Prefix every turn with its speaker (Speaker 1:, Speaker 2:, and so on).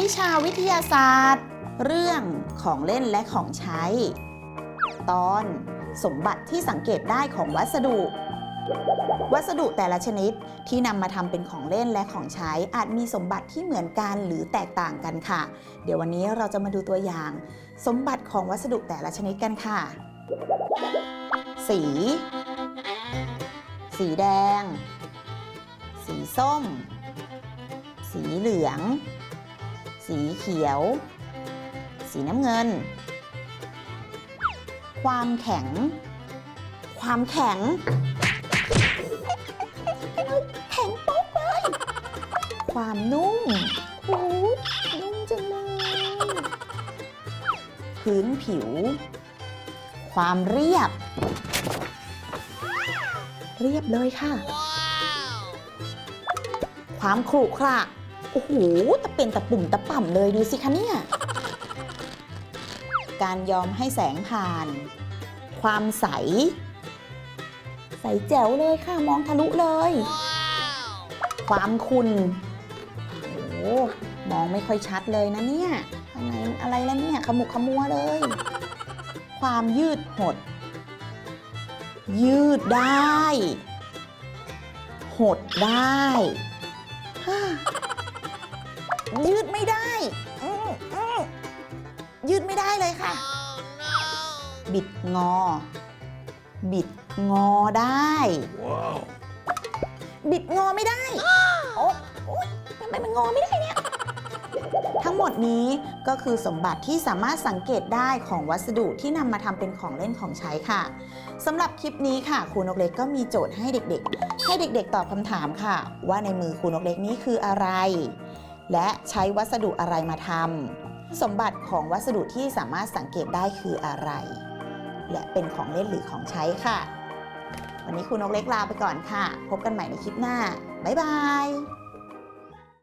Speaker 1: วิชาวิทยาศาสตร์ เรื่องของเล่นและของใช้ ตอนสมบัติที่สังเกตได้ของวัสดุ วัสดุแต่ละชนิดที่นำมาทำเป็นของเล่นและของใช้อาจมีสมบัติที่เหมือนกันหรือแตกต่างกันค่ะ เดี๋ยววันนี้เราจะมาดูตัวอย่าง สมบัติของวัสดุแต่ละชนิดกันค่ะ สี สีแดง สีส้ม สีเหลือง สีเขียว สีน้ำเงิน ความแข็ง ความแข็ง แข็งป๊อกเลย ความนุ่มโอ้นุ่มจังเลย พื้นผิว ความเรียบ เรียบเลยค่ะ ความขรุขระ โอ้โหตะเป็นตะปุ่มตะป่ำเลยดูสิคะเนี่ย การยอมให้แสงผ่าน ความใส ใสแจ๋วเลยค่ะมองทะลุเลย ความคุณโอ้มองไม่ค่อยชัดเลยนะเนี่ยอะไรอะไรแล้วเนี่ยขมุกขมัวเลย ความยืดหด ยืดได้ หดได้ ดไม่ได้อื้ออื้อยืดไม่ได้เลยค่ะ บิดงอ บิดงอได้ บิดงอไม่ได้ โอ๊ะโอ๊ยทำไมมันงอไม่ได้เนี่ย ทั้งหมดนี้ก็คือสมบัติที่สามารถสังเกตได้ของวัสดุที่นำมาทำเป็นของเล่นของใช้ค่ะสำหรับคลิปนี้ค่ะครูนกเล็กก็มีโจทย์ให้เด็กๆ ให้เด็กๆ ตอบคำถามค่ะ ว่าในมือครูนกเล็กนี้คืออะไร และใช้วัสดุอะไรมาทำสมบัติของวัสดุที่สามารถสังเกตได้คืออะไร และเป็นของเล่นหรือของใช้ค่ะ วันนี้ครูนกเล็กลาไปก่อนค่ะ พบกันใหม่ในคลิปหน้า บ๊ายบาย